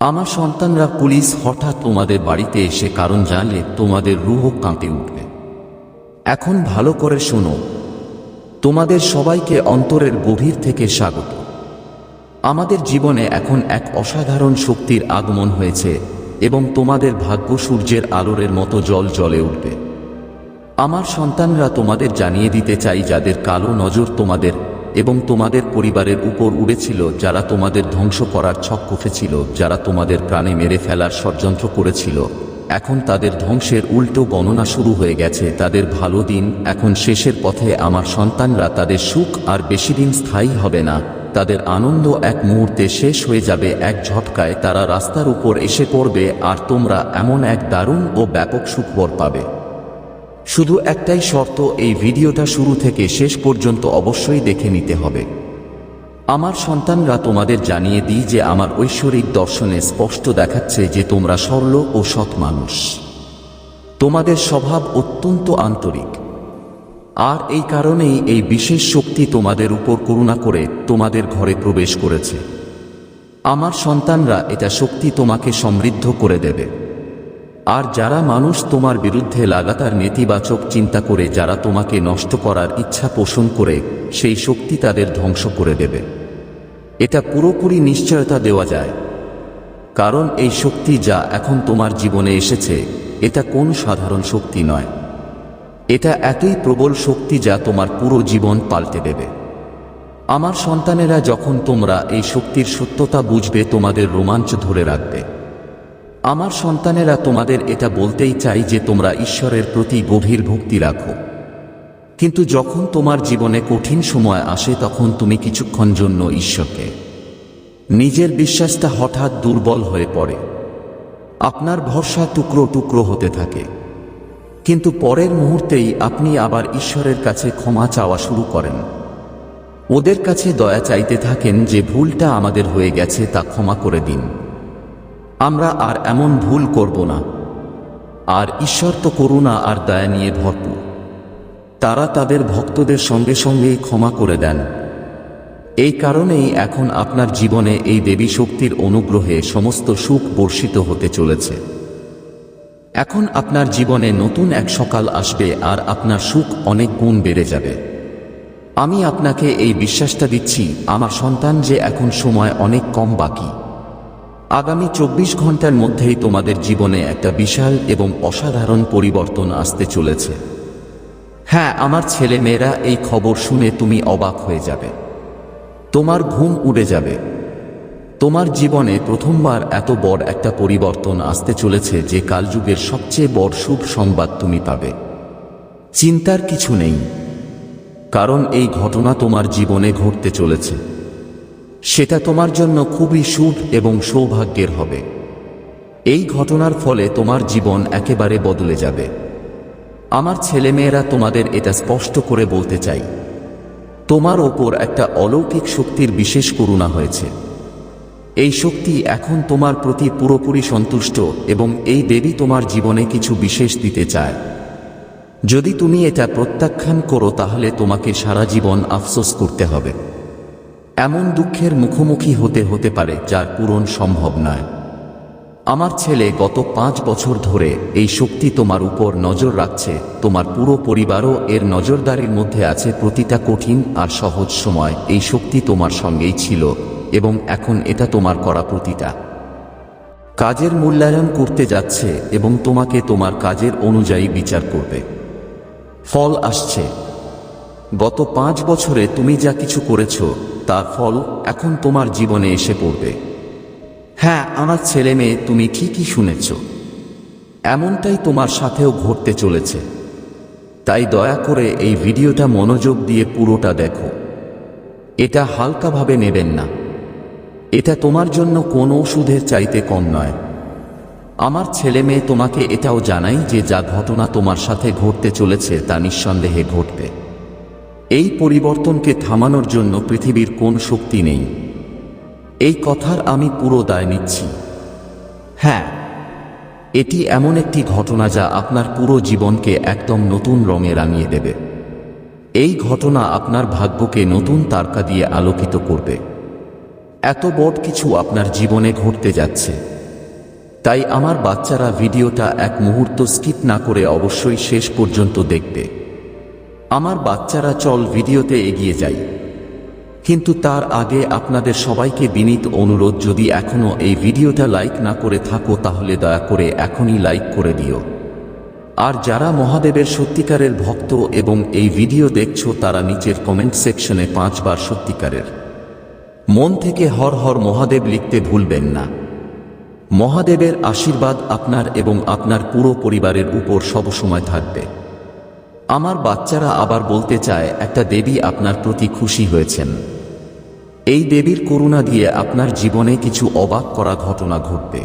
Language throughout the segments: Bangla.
আমার সন্তানরা পুলিশ হঠাৎ তোমাদের বাড়িতে এসে কারণ জানলে তোমাদের রুহ কাঁপে উঠবে। এখন ভালো করে শোনো। তোমাদের সবাইকে অন্তরের গভীর থেকে স্বাগত। আমাদের জীবনে এখন এক অসাধারণ শক্তির আগমন হয়েছে এবং তোমাদের ভাগ্য সূর্যের আলোরের মতো জল জলে উঠবে। আমার সন্তানরা তোমাদের জানিয়ে দিতে চাই যাদের কালো নজর তোমাদের এবং তোমাদের পরিবারের উপর উড়েছিল যারা তোমাদের ধ্বংস করার ছক কষেছিল যারা তোমাদের প্রাণে মেরে ফেলার ষড়যন্ত্র করেছিল। এখন তাদের ধ্বংসের উল্টো গণনা শুরু হয়ে গেছে। তাদের ভালো দিন এখন শেষের পথে। আমার সন্তানরা তাদের সুখ আর বেশি দিন স্থায়ী হবে না। তাদের আনন্দ এক মুহূর্তে শেষ হয়ে যাবে এক ঝটকায়। তারা রাস্তার উপর এসে পড়বে আর তোমরা এমন এক দারুণ ও ব্যাপক সুখবর পাবে। শুধু একটাই শর্ত, এই ভিডিওটা শুরু থেকে শেষ পর্যন্ত অবশ্যই দেখে নিতে হবে। আমার সন্তানরা তোমাদের জানিয়ে দিই যে আমার ঐশ্বরিক দর্শনে স্পষ্ট দেখাচ্ছে যে তোমরা সরল ও সৎ মানুষ। তোমাদের স্বভাব অত্যন্ত আন্তরিক। আর এই কারণেই এই বিশেষ শক্তি তোমাদের উপর করুণা করে তোমাদের ঘরে প্রবেশ করেছে। আমার সন্তানরা এটা শক্তি তোমাকে সমৃদ্ধ করে দেবে। আর যারা মানুষ তোমার বিরুদ্ধে লাগাতার নেতিবাচক চিন্তা করে যারা তোমাকে নষ্ট করার ইচ্ছা পোষণ করে, সেই শক্তি তাদের ধ্বংস করে দেবে। এটা পুরোপুরি নিশ্চয়তা দেওয়া যায়। কারণ এই শক্তি যা এখন তোমার জীবনে এসেছে, এটা কোন সাধারণ শক্তি নয়। এটা এতই প্রবল শক্তি যা তোমার পুরো জীবন পাল্টে দেবে। আমার সন্তানেরা যখন তোমরা এই শক্তির সত্যতা বুঝবে, তোমাদের রোমাঞ্চ ধরে রাখবে। আমার সন্তানেরা তোমাদের এটা বলতেই চাই যে তোমরা ঈশ্বরের প্রতি গভীর ভক্তি রাখো। কিন্তু যখন তোমার জীবনে কঠিন সময় আসে, তখন তুমি কিছুক্ষণ জন্য ঈশ্বরকে। নিজের বিশ্বাসটা হঠাৎ দুর্বল হয়ে পড়ে। আপনার ভরসা টুকরো টুকরো হতে থাকে। কিন্তু পরের মুহূর্তেই আপনি আবার ঈশ্বরের কাছে ক্ষমা চাওয়া শুরু করেন। ওদের কাছে দয়া চাইতে থাকেন যে ভুলটা আমাদের হয়ে গেছে তা ক্ষমা করে দিন। আমরা আর এমন ভুল করব না। আর ঈশ্বর তো করুণা আর দয়া নিয়ে ভরপুর। তারা তাদের ভক্তদের সঙ্গে সঙ্গেই ক্ষমা করে দেন। এই কারণেই এখন আপনার জীবনে এই দেবী শক্তির অনুগ্রহে সমস্ত সুখ বর্ষিত হতে চলেছে। এখন আপনার জীবনে নতুন এক সকাল আসবে আর আপনার সুখ অনেক গুণ বেড়ে যাবে। আমি আপনাকে এই বিশ্বাসটা দিচ্ছি, আমার সন্তান যে এখন সময় অনেক কম বাকি। আগামী চব্বিশ ঘণ্টার মধ্যেই তোমাদের জীবনে একটা বিশাল এবং অসাধারণ পরিবর্তন আসতে চলেছে। হ্যাঁ আমার ছেলে মেয়েরা এই খবর শুনে তুমি অবাক হয়ে যাবে। তোমার ঘুম উড়ে যাবে। তোমার জীবনে প্রথমবার এত বড় একটা পরিবর্তন আসতে চলেছে যে কালযুগের সবচেয়ে বড় শুভ সংবাদ তুমি পাবে। চিন্তার কিছু নেই, কারণ এই ঘটনা তোমার জীবনে ঘটতে চলেছে। সেটা তোমার জন্য খুবই শুভ এবং সৌভাগ্যের হবে। এই ঘটনার ফলে তোমার জীবন একেবারে বদলে যাবে। আমার ছেলেমেয়েরা তোমাদের এটা স্পষ্ট করে বলতে চাই। তোমার ওপর একটা অলৌকিক শক্তির বিশেষ করুণা হয়েছে। এই শক্তি এখন তোমার প্রতি পুরোপুরি সন্তুষ্ট এবং এই দেবী তোমার জীবনে কিছু বিশেষ দিতে চায়। যদি তুমি এটা প্রত্যাখ্যান করো তাহলে তোমাকে সারা জীবন আফসোস করতে হবে। এমন দুঃখের মুখোমুখি হতে হতে পারে যার পূরণ সম্ভব নয়। আমার ছেলে গত পাঁচ বছর ধরে এই শক্তি তোমার উপর নজর রাখছে, তোমার পুরো পরিবারও এর নজরদারির মধ্যে আছে প্রতিটা কঠিন আর সহজ সময়। এই শক্তি তোমার সঙ্গেই ছিল এবং এখন এটা তোমার করা প্রতিটা। কাজের মূল্যায়ন করতে যাচ্ছে এবং তোমাকে তোমার কাজের অনুযায়ী বিচার করবে। ফল আসছে। গত পাঁচ বছরে তুমি যা কিছু করেছ তার ফল এখন তোমার জীবনে এসে পড়বে। হ্যাঁ আমার ছেলে মেয়ে, তুমি ঠিকই শুনেছ। এমনটাই তোমার সাথেও ঘটতে চলেছে। তাই দয়া করে এই ভিডিওটা মনোযোগ দিয়ে পুরোটা দেখো। এটা হালকাভাবে নেবেন না। এটা তোমার জন্য কোনো ওষুধের চাইতে কম নয়। আমার ছেলে মেয়ে তোমাকে এটাও জানাই যে যা ঘটনা তোমার সাথে ঘটতে চলেছে তা নিঃসন্দেহে ঘটবে। এই পরিবর্তনকে থামানোর জন্য পৃথিবীর কোন শক্তি নেই। এই কথার আমি পুরো দায় নিচ্ছি। হ্যাঁ এটি এমন একটি ঘটনা যা আপনার পুরো জীবনকে একদম নতুন রঙে রাঙিয়ে দেবে। এই ঘটনা আপনার ভাগ্যকে নতুন তারকা দিয়ে আলোকিত করবে। এত বড় কিছু আপনার জীবনে ঘটতে যাচ্ছে। তাই আমার বাচ্চারা ভিডিওটা এক মুহূর্ত স্কিপ না করে অবশ্যই শেষ পর্যন্ত দেখবে। আমার বাচ্চারা চল ভিডিওতে এগিয়ে যাই। কিন্তু তার আগে আপনাদের সবাইকে বিনীত অনুরোধ, যদি এখনও এই ভিডিওটা লাইক না করে থাকো, তাহলে দয়া করে এখনই লাইক করে দিও। আর যারা মহাদেবের সত্যিকারের ভক্ত এবং এই ভিডিও দেখছ, তারা নিচের কমেন্ট সেকশনে পাঁচবার সত্যিকারের। মন থেকে হর হর মহাদেব লিখতে ভুলবেন না। মহাদেবের আশীর্বাদ আপনার এবং আপনার পুরো পরিবারের উপর সবসময় থাকবে। আমার বাচ্চারা আবার বলতে চায়, একটা দেবী আপনার প্রতি খুশি হয়েছেন। এই দেবীর করুণা দিয়ে আপনার জীবনে কিছু অবাক করা ঘটনা ঘটবে।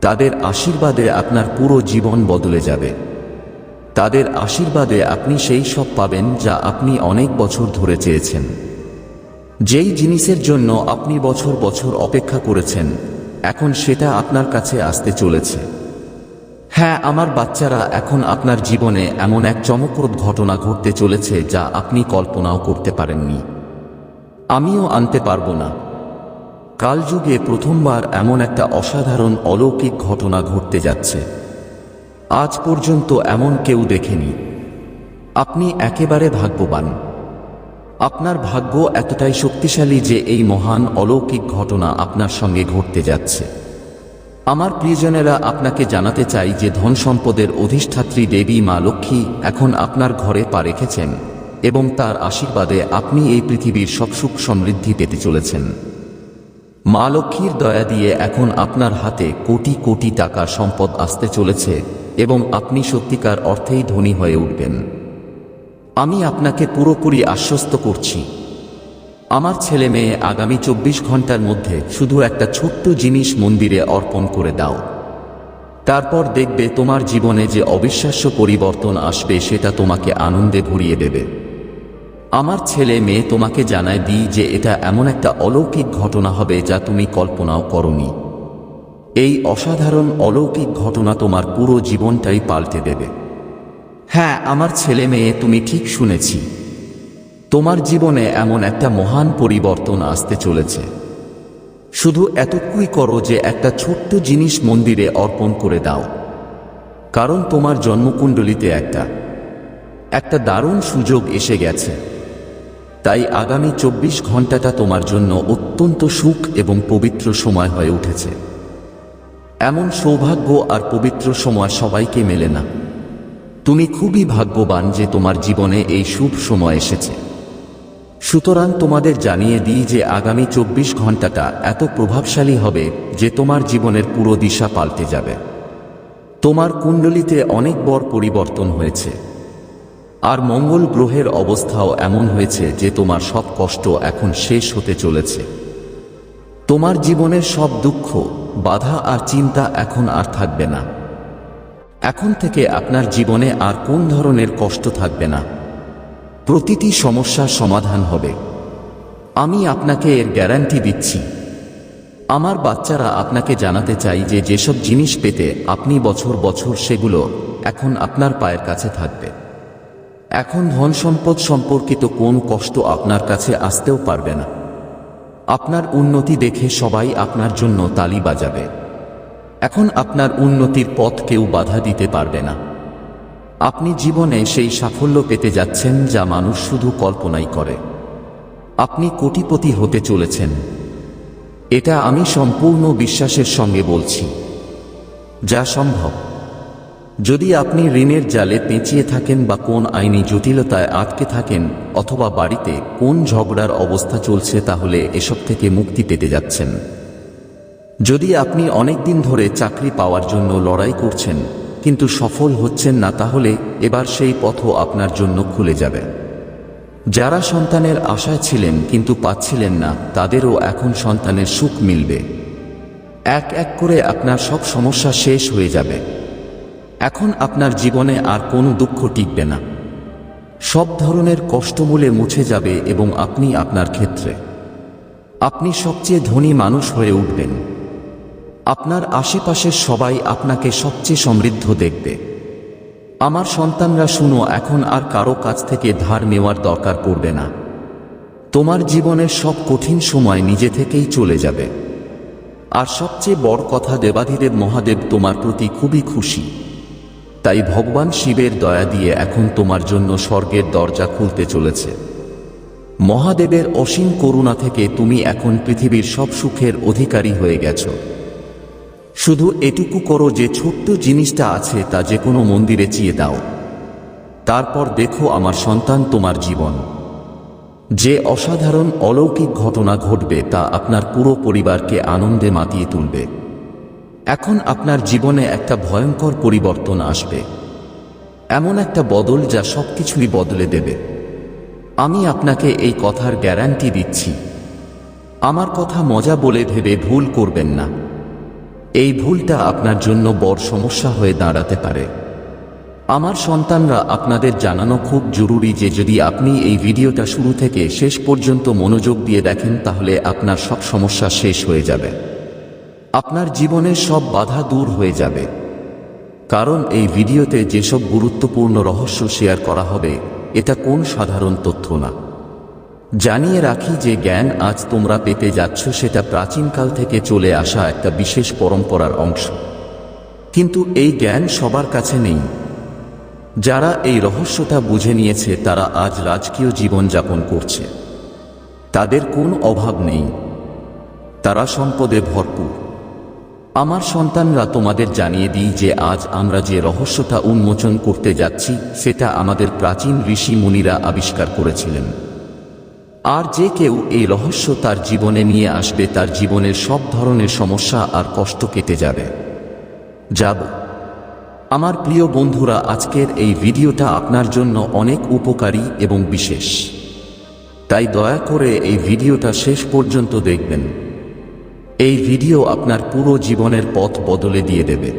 তাদের আশীর্বাদে আপনার পুরো জীবন বদলে যাবে। তাদের আশীর্বাদে আপনি সেই সব পাবেন যা আপনি অনেক বছর ধরে চেয়েছেন। যেই জিনিসের জন্য আপনি বছর বছর অপেক্ষা করেছেন, এখন সেটা আপনার কাছে আসতে চলেছে। হ্যাঁ আমার বাচ্চারা এখন আপনার জীবনে এমন এক চমকপ্রদ ঘটনা ঘটতে চলেছে যা আপনি কল্পনাও করতে পারেননি। আমিও আনতে পারব না। কালযুগে প্রথমবার এমন একটা অসাধারণ অলৌকিক ঘটনা ঘটতে যাচ্ছে। আজ পর্যন্ত এমন কেউ দেখেনি। আপনি একেবারে ভাগ্যবান। আপনার ভাগ্য এতটাই শক্তিশালী যে এই মহান অলৌকিক ঘটনা আপনার সঙ্গে ঘটতে যাচ্ছে। আমার প্রিয়জনেরা আপনাকে জানাতে চাই যে ধন সম্পদের অধিষ্ঠাত্রী দেবী মা লক্ষ্মী এখন আপনার ঘরে পা রেখেছেন এবং তার আশীর্বাদে আপনি এই পৃথিবীর সব সুখ সমৃদ্ধি পেতে চলেছেন। মা লক্ষ্মীর দয়া দিয়ে এখন আপনার হাতে কোটি কোটি টাকার সম্পদ আসতে চলেছে এবং আপনি সত্যিকার অর্থেই ধনী হয়ে উঠবেন। আমি আপনাকে পুরোপুরি আশ্বস্ত করছি। আমার ছেলে মেয়ে আগামী চব্বিশ ঘণ্টার মধ্যে শুধু একটা ছোট্ট জিনিস মন্দিরে অর্পণ করে দাও। তারপর দেখবে তোমার জীবনে যে অবিশ্বাস্য পরিবর্তন আসবে সেটা তোমাকে আনন্দে ভরিয়ে দেবে। আমার ছেলে মেয়ে তোমাকে জানায় দিই যে এটা এমন একটা অলৌকিক ঘটনা হবে যা তুমি কল্পনাও করনি। এই অসাধারণ অলৌকিক ঘটনা তোমার পুরো জীবনটাই পাল্টে দেবে। হ্যাঁ আমার ছেলে মেয়ে, তুমি ঠিক শুনেছি। তোমার জীবনে এমন একটা মহান পরিবর্তন আসতে চলেছে। শুধু এতটুকুই করো যে একটা ছোট্ট জিনিস মন্দিরে অর্পণ করে দাও। কারণ তোমার জন্মকুণ্ডলিতে একটা একটা দারুণ সুযোগ এসে গেছে। তাই আগামী চব্বিশ ঘন্টাটা তোমার জন্য অত্যন্ত সুখ এবং পবিত্র সময় হয়ে উঠেছে। এমন সৌভাগ্য আর পবিত্র সময় সবাইকে মেলে না। তুমি খুবই ভাগ্যবান যে তোমার জীবনে এই শুভ সময় এসেছে। সুতরাং তোমাদের জানিয়ে দিই যে আগামী চব্বিশ ঘন্টাটা এত প্রভাবশালী হবে যে তোমার জীবনের পুরো দিশা পাল্টে যাবে। তোমার কুণ্ডলিতে অনেক বড় পরিবর্তন হয়েছে। আর মঙ্গল গ্রহের অবস্থাও এমন হয়েছে যে তোমার সব কষ্ট এখন শেষ হতে চলেছে। তোমার জীবনের সব দুঃখ, বাধা আর চিন্তা এখন আর থাকবে না। এখন থেকে আপনার জীবনে আর কোন ধরনের কষ্ট থাকবে না। প্রতিটি সমস্যার সমাধান হবে। আমি আপনাকে এর গ্যারান্টি দিচ্ছি। আমার বাচ্চারা আপনাকে জানাতে চাই যে যেসব জিনিস পেতে আপনি বছর বছর সেগুলো এখন আপনার পায়ের কাছে থাকবে। এখন ধন সম্পদ সম্পর্কিত কোন কষ্ট আপনার কাছে আসতেও পারবে না। আপনার উন্নতি দেখে সবাই আপনার জন্য তালি বাজাবে। এখন আপনার উন্নতির পথ কেউ বাধা দিতে পারবে না। আপনি জীবনে সেই সাফল্য পেতে যাচ্ছেন যা মানুষ শুধু কল্পনাই করে। আপনি কোটিপতি হতে চলেছেন। এটা আমি সম্পূর্ণ বিশ্বাসের সঙ্গে বলছি। যা সম্ভব। যদি আপনি ঋণের জালে পেঁচিয়ে থাকেন বা কোন আইনি জটিলতায় আটকে থাকেন অথবা বাড়িতে কোন ঝগড়ার অবস্থা চলছে তাহলে এসব থেকে মুক্তি পেতে যাচ্ছেন। যদি আপনি অনেক দিন ধরে চাকরি পাওয়ার জন্য লড়াই করছেন কিন্তু সফল হচ্ছেন না তাহলে এবার সেই পথও আপনার জন্য খুলে যাবে। যারা সন্তানের আশায় ছিলেন কিন্তু পাচ্ছিলেন না, তাদেরও এখন সন্তানের সুখ মিলবে। এক এক করে আপনার সব সমস্যা শেষ হয়ে যাবে। এখন আপনার জীবনে আর কোনো দুঃখ টিকবে না। সব ধরনের কষ্টমূলে মুছে যাবে এবং আপনি আপনার ক্ষেত্রে। আপনি সবচেয়ে ধনী মানুষ হয়ে উঠবেন। আপনার আশেপাশের সবাই আপনাকে সবচেয়ে সমৃদ্ধ দেখবে। আমার সন্তানরা শুনো, এখন আর কারও কাছ থেকে ধার নেওয়ার দরকার পড়বে না। তোমার জীবনের সব কঠিন সময় নিজে থেকেই চলে যাবে। আর সবচেয়ে বড় কথা দেবাধিদেব মহাদেব তোমার প্রতি খুবই খুশি। তাই ভগবান শিবের দয়া দিয়ে এখন তোমার জন্য স্বর্গের দরজা খুলতে চলেছে। মহাদেবের অসীম করুণা থেকে তুমি এখন পৃথিবীর সব সুখের অধিকারী হয়ে গেছ। শুধু এটুকু করো যে ছোট্ট জিনিসটা আছে তা যে কোনো মন্দিরে চিয়ে দাও। তারপর দেখো আমার সন্তান তোমার জীবন। যে অসাধারণ অলৌকিক ঘটনা ঘটবে তা আপনার পুরো পরিবারকে আনন্দে মাতিয়ে তুলবে। এখন আপনার জীবনে একটা ভয়ঙ্কর পরিবর্তন আসবে। এমন একটা বদল যা সবকিছুই বদলে দেবে। আমি আপনাকে এই কথার গ্যারান্টি দিচ্ছি। আমার কথা মজা বলে ভেবে ভুল করবেন না। এই ভুলটা আপনার জন্য বড় সমস্যা হয়ে দাঁড়াতে পারে। আমার সন্তানরা আপনাদের জানানো খুব জরুরি যে যদি আপনি এই ভিডিওটা শুরু থেকে শেষ পর্যন্ত মনোযোগ দিয়ে দেখেন, তাহলে আপনার সব সমস্যা শেষ হয়ে যাবে। আপনার জীবনের সব বাধা দূর হয়ে যাবে। কারণ এই ভিডিওতে যেসব গুরুত্বপূর্ণ রহস্য শেয়ার করা হবে, এটা কোন সাধারণ তথ্য না। জানিয়ে রাখি যে জ্ঞান আজ তোমরা পেতে যাচ্ছ, সেটা প্রাচীনকাল থেকে চলে আসা একটা বিশেষ পরম্পরার অংশ। কিন্তু এই জ্ঞান সবার কাছে নেই। যারা এই রহস্যটা বুঝে নিয়েছে, তারা আজ রাজকীয় জীবন যাপন করছে। তাদের কোনো অভাব নেই। তারা সম্পদে ভরপুর। আমার সন্তানরা তোমাদের জানিয়ে দিই যে আজ আমরা যে রহস্যটা উন্মোচন করতে যাচ্ছি, সেটা আমাদের প্রাচীন ঋষি মুনিরা আবিষ্কার করেছিলেন। আর যে কেউ এই রহস্য তার জীবনে নিয়ে আসবে, তার জীবনের সব ধরনের সমস্যা আর কষ্ট কেটে যাবে। যাব। আমার প্রিয় বন্ধুরা, আজকের এই ভিডিওটা আপনার জন্য অনেক উপকারী এবং বিশেষ। তাই দয়া করে এই ভিডিওটা শেষ পর্যন্ত দেখবেন। এই ভিডিও আপনার পুরো জীবনের পথ বদলে দিয়ে দেবে।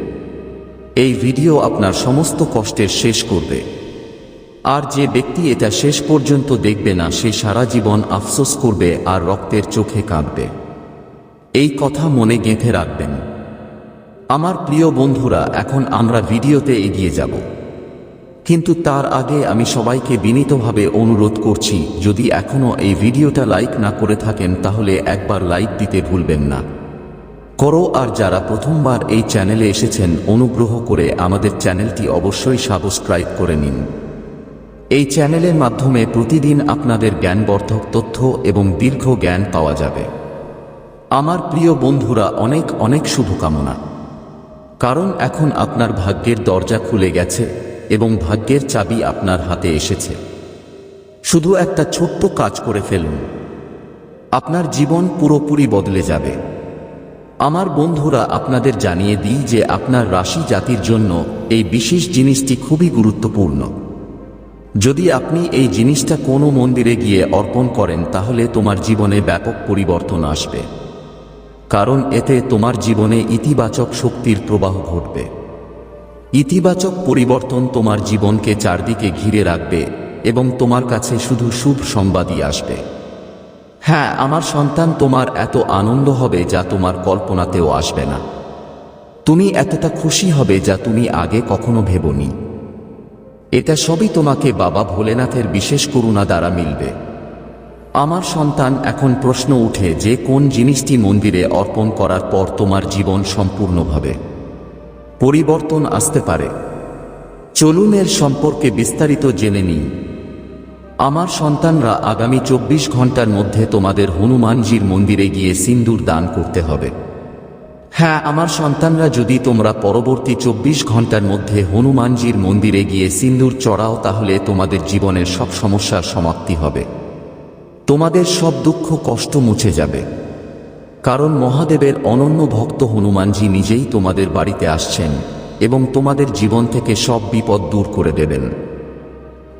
এই ভিডিও আপনার সমস্ত কষ্টের শেষ করবে। আর যে ব্যক্তি এটা শেষ পর্যন্ত দেখবে না, সে সারা জীবন আফসোস করবে আর রক্তের চোখে কাঁদবে। এই কথা মনে গেঁথে রাখবেন। আমার প্রিয় বন্ধুরা, এখন আমরা ভিডিওতে এগিয়ে যাব। কিন্তু তার আগে আমি সবাইকে বিনীতভাবে অনুরোধ করছি, যদি এখনও এই ভিডিওটা লাইক না করে থাকেন, তাহলে একবার লাইক দিতে ভুলবেন না। করো, আর যারা প্রথমবার এই চ্যানেলে এসেছেন, অনুগ্রহ করে আমাদের চ্যানেলটি অবশ্যই সাবস্ক্রাইব করে নিন। এই চ্যানেলের মাধ্যমে প্রতিদিন আপনাদের জ্ঞানবর্ধক তথ্য এবং দীর্ঘ জ্ঞান পাওয়া যাবে। আমার প্রিয় বন্ধুরা, অনেক অনেক শুভকামনা। কারণ এখন আপনার ভাগ্যের দরজা খুলে গেছে এবং ভাগ্যের চাবি আপনার হাতে এসেছে। শুধু একটা ছোট্ট কাজ করে ফেলুন। আপনার জীবন পুরোপুরি বদলে যাবে। আমার বন্ধুরা, আপনাদের জানিয়ে দিই যে আপনার রাশি জাতির জন্য এই বিশেষ জিনিসটি খুবই গুরুত্বপূর্ণ। যদি আপনি এই জিনিসটা কোনো মন্দিরে গিয়ে অর্পণ করেন, তাহলে তোমার জীবনে ব্যাপক পরিবর্তন আসবে। কারণ এতে তোমার জীবনে ইতিবাচক শক্তির প্রবাহ ঘটবে। ইতিবাচক পরিবর্তন তোমার জীবনকে চারদিকে ঘিরে রাখবে এবং তোমার কাছে শুধু শুভ সংবাদই আসবে। হ্যাঁ আমার সন্তান তোমার এত আনন্দ হবে যা তোমার কল্পনাতেও আসবে না। তুমি এতটা খুশি হবে যা তুমি আগে কখনো ভেবনি। এটা সবই তোমাকে বাবা ভোলেনাথের বিশেষ করুণা দ্বারা মিলবে। আমার সন্তান, এখন প্রশ্ন উঠে যে কোন জিনিসটি মন্দিরে অর্পণ করার পর তোমার জীবন সম্পূর্ণভাবে পরিবর্তন আসতে পারে? চলুন এর সম্পর্কে বিস্তারিত জেনে নিই। আমার সন্তানরা আগামী চব্বিশ ঘণ্টার মধ্যে তোমাদের হনুমানজির মন্দিরে গিয়ে সিন্দুর দান করতে হবে। হ্যাঁ আমার সন্তানরা যদি তোমরা পরবর্তী চব্বিশ ঘণ্টার মধ্যে হনুমানজির মন্দিরে গিয়ে সিন্দুর চড়াও, তাহলে তোমাদের জীবনের সব সমস্যার সমাপ্তি হবে। তোমাদের সব দুঃখ, কষ্ট মুছে যাবে। কারণ মহাদেবের অনন্য ভক্ত হনুমানজি নিজেই তোমাদের বাড়িতে আসছেন এবং তোমাদের জীবন থেকে সব বিপদ দূর করে দেবেন।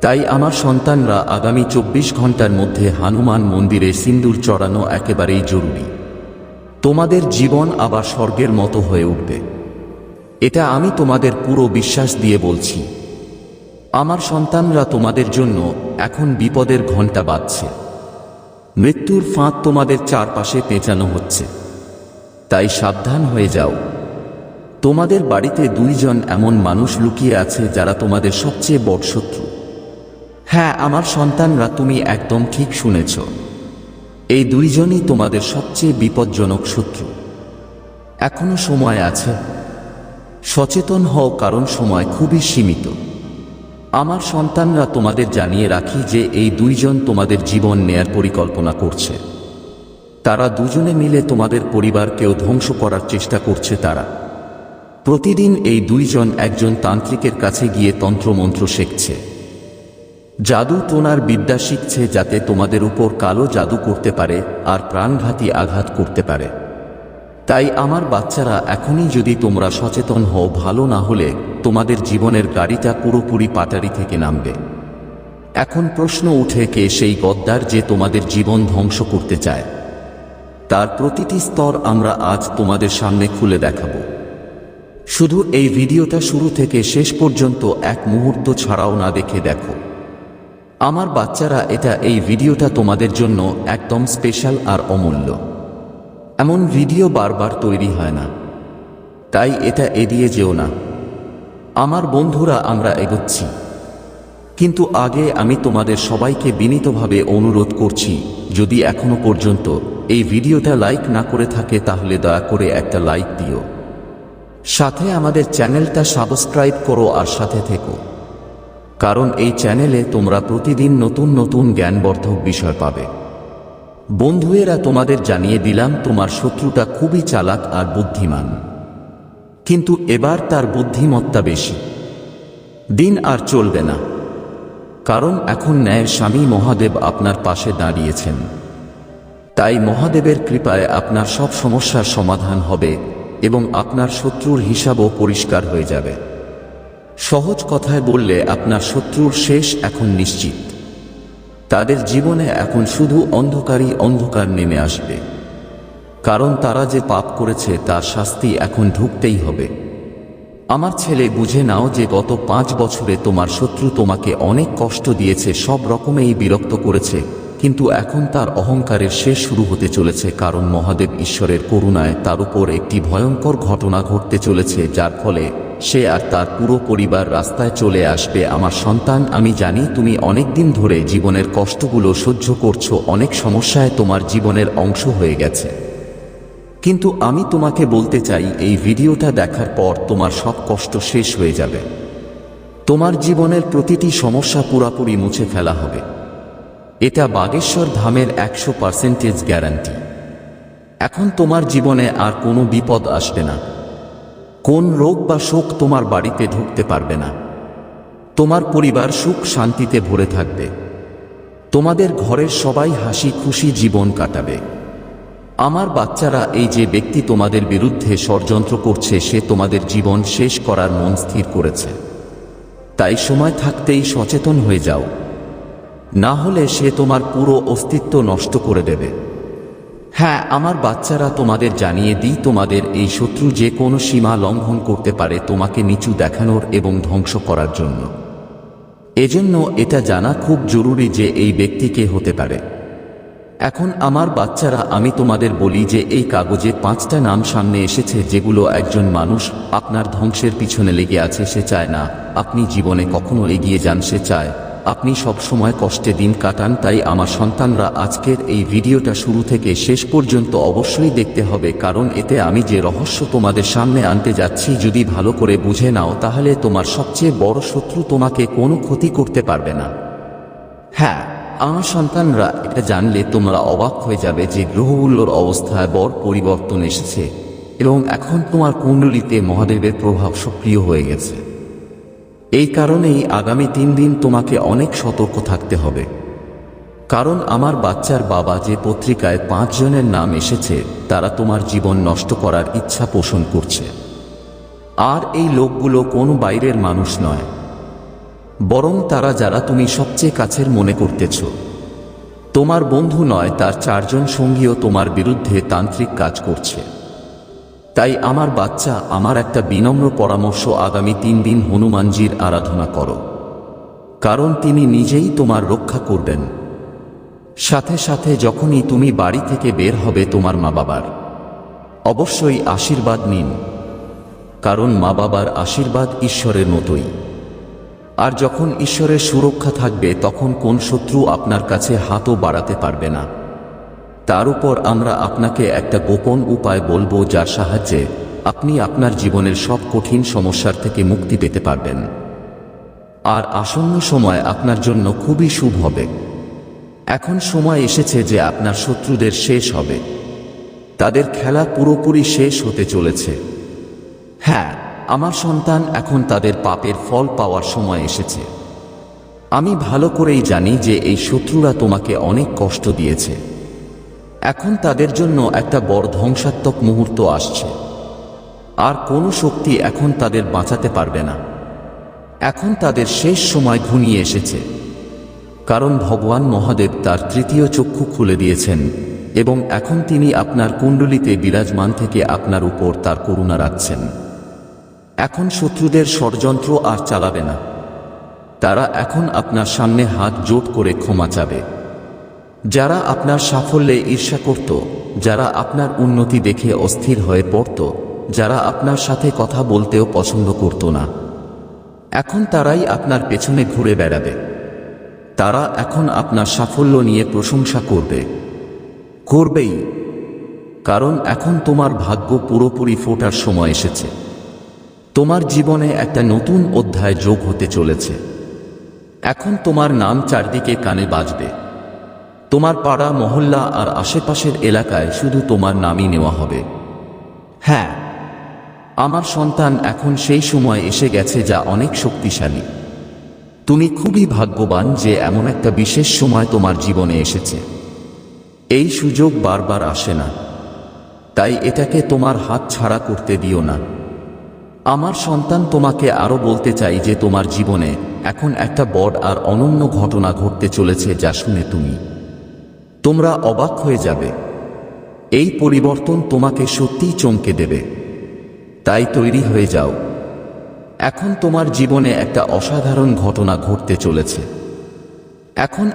তাই আমার সন্তানরা আগামী চব্বিশ ঘণ্টার মধ্যে হনুমান মন্দিরে সিন্দুর চড়ানো একেবারেই জরুরি। তোমাদের জীবন আবার স্বর্গের মতো হয়ে উঠবে। এটা আমি তোমাদের পুরো বিশ্বাস দিয়ে বলছি। আমার সন্তানরা তোমাদের জন্য এখন বিপদের ঘণ্টা বাজছে। মৃত্যুর ফাঁদ তোমাদের চারপাশে পেঁচানো হচ্ছে। তাই সাবধান হয়ে যাও। তোমাদের বাড়িতে দুইজন এমন মানুষ লুকিয়ে আছে যারা তোমাদের সবচেয়ে বড় শত্রু। হ্যাঁ আমার সন্তানরা তুমি একদম ঠিক শুনেছ। এই দুইজনই তোমাদের সবচেয়ে বিপজ্জনক শত্রু। এখনও সময় আছে। সচেতন হও কারণ সময় খুবই সীমিত। আমার সন্তানরা তোমাদের জানিয়ে রাখি যে এই দুইজন তোমাদের জীবন নেয়ার পরিকল্পনা করছে। তারা দুজনে মিলে তোমাদের পরিবারকেও ধ্বংস করার চেষ্টা করছে তারা। প্রতিদিন এই দুইজন একজন তান্ত্রিকের কাছে গিয়ে তন্ত্রমন্ত্র শিখছে। জাদু টোনার বিদ্যা শিখছে যাতে তোমাদের উপর কালো জাদু করতে পারে আর প্রাণঘাতী আঘাত করতে পারে। তাই আমার বাচ্চারা, এখনই যদি তোমরা সচেতন হও, ভালো না হলে তোমাদের জীবনের গাড়িটা পুরোপুরি পাটারি থেকে নামবে। এখন প্রশ্ন উঠে কে সেই গদ্দার যে তোমাদের জীবন ধ্বংস করতে চায়? তার প্রতিটি স্তর আমরা আজ তোমাদের সামনে খুলে দেখাবো। শুধু এই ভিডিওটা শুরু থেকে শেষ পর্যন্ত এক মুহূর্ত ছাড়াও না দেখে দেখো। আমার বাচ্চারা এটা এই ভিডিওটা তোমাদের জন্য একদম স্পেশাল আর অমূল্য। এমন ভিডিও বারবার তৈরি হয় না। তাই এটা এড়িয়ে যেও না। আমার বন্ধুরা, আমরা এগোচ্ছি। কিন্তু আগে আমি তোমাদের সবাইকে বিনীতভাবে অনুরোধ করছি, যদি এখনও পর্যন্ত এই ভিডিওটা লাইক না করে থাকে, তাহলে দয়া করে একটা লাইক দিও। সাথে আমাদের চ্যানেলটা সাবস্ক্রাইব করো আর সাথে থেকো। কারণ এই চ্যানেলে তোমরা প্রতিদিন নতুন নতুন জ্ঞানবর্ধক বিষয় পাবে। বন্ধুয়েরা, তোমাদের জানিয়ে দিলাম, তোমার শত্রুটা খুবই চালাক আর বুদ্ধিমান। কিন্তু এবার তার বুদ্ধিমত্তা বেশি। দিন আর চলবে না। কারণ এখন ন্যায় স্বামী মহাদেব আপনার পাশে দাঁড়িয়েছেন। তাই মহাদেবের কৃপায় আপনার সব সমস্যার সমাধান হবে এবং আপনার শত্রুর হিসাবও পরিষ্কার হয়ে যাবে। সহজ কথায় বললে আপনার শত্রুর শেষ এখন নিশ্চিত। তাদের জীবনে এখন শুধু অন্ধকারই অন্ধকার নেমে আসবে। কারণ তারা যে পাপ করেছে, তার শাস্তি এখন ঢুকতেই হবে। আমার ছেলে, বুঝে নাও যে গত পাঁচ বছরে তোমার শত্রু তোমাকে অনেক কষ্ট দিয়েছে, সব রকমেই বিরক্ত করেছে, কিন্তু এখন তার অহংকারের শেষ শুরু হতে চলেছে, কারণ মহাদেব ঈশ্বরের করুণায় তার উপর একটি ভয়ঙ্কর ঘটনা ঘটতে চলেছে, যার ফলে সে আর তার পুরো পরিবার রাস্তায় চলে আসবে। আমার সন্তান, আমি জানি তুমি অনেক দিন ধরে জীবনের কষ্টগুলো সহ্য করছ, অনেক সমস্যায় তোমার জীবনের অংশ হয়ে গেছে। কিন্তু আমি তোমাকে বলতে চাই, এই ভিডিওটা দেখার পর তোমার সব কষ্ট শেষ হয়ে যাবে। তোমার জীবনের প্রতিটি সমস্যা পুরাপুরি মুছে ফেলা হবে। এটা বাগেশ্বর ধামের একশো পার্সেন্টেজ গ্যারান্টি এখন তোমার জীবনে আর কোনো বিপদ আসবে না। কোন রোগ বা শোক তোমার বাড়িতে ঢুকতে পারবে না। তোমার পরিবার সুখ শান্তিতে ভরে থাকবে। তোমাদের ঘরের সবাই হাসি খুশি জীবন কাটাবে। আমার বাচ্চারা এই যে ব্যক্তি তোমাদের বিরুদ্ধে ষড়যন্ত্র করছে, সে তোমাদের জীবন শেষ করার মন স্থির করেছে। তাই সময় থাকতেই সচেতন হয়ে যাও। না হলে সে তোমার পুরো অস্তিত্ব নষ্ট করে দেবে। হ্যাঁ আমার বাচ্চারা তোমাদের জানিয়ে দিই, তোমাদের এই শত্রু যে কোনো সীমা লঙ্ঘন করতে পারে তোমাকে নিচু দেখানোর এবং ধ্বংস করার জন্য। এজন্য এটা জানা খুব জরুরি যে এই ব্যক্তি কে হতে পারে। এখন আমার বাচ্চারা, আমি তোমাদের বলি যে এই কাগজে পাঁচটা নাম সামনে এসেছে যেগুলো একজন মানুষ আপনার ধ্বংসের পিছনে লেগে আছে, সে চায় না। আপনি জীবনে কখনো এগিয়ে যান, সে চায় আপনি সব সময় কষ্টে দিন কাটান, তাই আমার সন্তানরা আজকের এই ভিডিওটা শুরু থেকে শেষ পর্যন্ত অবশ্যই দেখতে হবে, কারণ এতে আমি যে রহস্য তোমাদের সামনে আনতে যাচ্ছি যদি ভালো করে বুঝে নাও, তাহলে তোমার সবচেয়ে বড় শত্রু তোমাকে কোনো ক্ষতি করতে পারবে না। হ্যাঁ আমার সন্তানরা এটা জানলে তোমরা অবাক হয়ে যাবে যে গ্রহগুলোর অবস্থায় বড় পরিবর্তন এসেছে, এবং এখন তোমার কুণ্ডলিতে মহাদেবের প্রভাব সক্রিয় হয়ে গেছে। এই কারণেই আগামী তিন দিন তোমাকে অনেক সতর্ক থাকতে হবে। কারণ আমার বাচ্চার বাবা যে পত্রিকায় পাঁচজনের নাম এসেছে, তারা তোমার জীবন নষ্ট করার ইচ্ছা পোষণ করছে। আর এই লোকগুলো কোনো বাইরের মানুষ নয়। বরং তারা যারা তুমি সবচেয়ে কাছের মনে করতেছ। তোমার বন্ধু নয়, তার চারজন সঙ্গীও তোমার বিরুদ্ধে তান্ত্রিক কাজ করছে। তাই আমার বাচ্চা, আমার একটা বিনম্র পরামর্শ আগামী তিন দিন হনুমানজির আরাধনা করো। কারণ তিনি নিজেই তোমার রক্ষা করবেন। সাথে সাথে যখনই তুমি বাড়ি থেকে বের হবে তোমার মা বাবার অবশ্যই আশীর্বাদ নিন। কারণ মা বাবার আশীর্বাদ ঈশ্বরের মতোই। আর যখন ঈশ্বরের সুরক্ষা থাকবে, তখন কোন শত্রু আপনার কাছে হাতও বাড়াতে পারবে না। তার উপর আমরা আপনাকে একটা গোপন উপায় বলব যার সাহায্যে আপনি আপনার জীবনের সব কঠিন সমস্যার থেকে মুক্তি পেতে পারবেন। আর আসন্ন সময় আপনার জন্য খুবই শুভ হবে। এখন সময় এসেছে যে আপনার শত্রুদের শেষ হবে। তাদের খেলা পুরোপুরি শেষ হতে চলেছে। হ্যাঁ আমার সন্তান এখন তাদের পাপের ফল পাওয়ার সময় এসেছে। আমি ভালো করেই জানি যে এই শত্রুরা তোমাকে অনেক কষ্ট দিয়েছে। এখন তাদের জন্য একটা বড় ধ্বংসাত্মক মুহূর্ত আসছে। আর কোনো শক্তি এখন তাদের বাঁচাতে পারবে না। এখন তাদের শেষ সময় ঘনিয়ে এসেছে। কারণ ভগবান মহাদেব তার তৃতীয় চক্ষু খুলে দিয়েছেন এবং এখন তিনি আপনার কুণ্ডলিতে বিরাজমান থেকে আপনার উপর তার করুণা রাখছেন। এখন শত্রুদের ষড়যন্ত্র আর চালাবে না। তারা এখন আপনার সামনে হাত জোট করে ক্ষমা চাবে। যারা আপনার সাফল্যে ঈর্ষা করত, যারা আপনার উন্নতি দেখে অস্থির হয়ে পড়ত, যারা আপনার সাথে কথা বলতেও পছন্দ করত না। এখন তারাই আপনার পেছনে ঘুরে বেড়াবে। তারা এখন আপনার সাফল্য নিয়ে প্রশংসা করবে। করবেই, কারণ এখন তোমার ভাগ্য পুরোপুরি ফোটার সময় এসেছে। তোমার জীবনে একটা নতুন অধ্যায় যোগ হতে চলেছে। এখন তোমার নাম চারদিকে কানে বাজবে। তোমার পাড়া মহল্লা আর আশেপাশের এলাকায় শুধু তোমার নামই নেওয়া হবে। হ্যাঁ। আমার সন্তান এখন সেই সময় এসে গেছে যা অনেক শক্তিশালী। তুমি খুবই ভাগ্যবান যে এমন একটা বিশেষ সময় তোমার জীবনে এসেছে। এই সুযোগ বারবার আসে না। তাই এটাকে তোমার হাত ছাড়া করতে দিও না। আমার সন্তান তোমাকে আরও বলতে চাই যে তোমার জীবনে এখন একটা বড় আর অনন্য ঘটনা ঘটতে চলেছে যা শুনে তুমি তোমরা অবাক হয়ে যাবে। এই পরিবর্তন তোমাকে সত্যিই চমকে দেবে। তাই তৈরি হয়ে যাও। এখন তোমার জীবনে একটা অসাধারণ ঘটনা ঘটতে চলেছে। এখন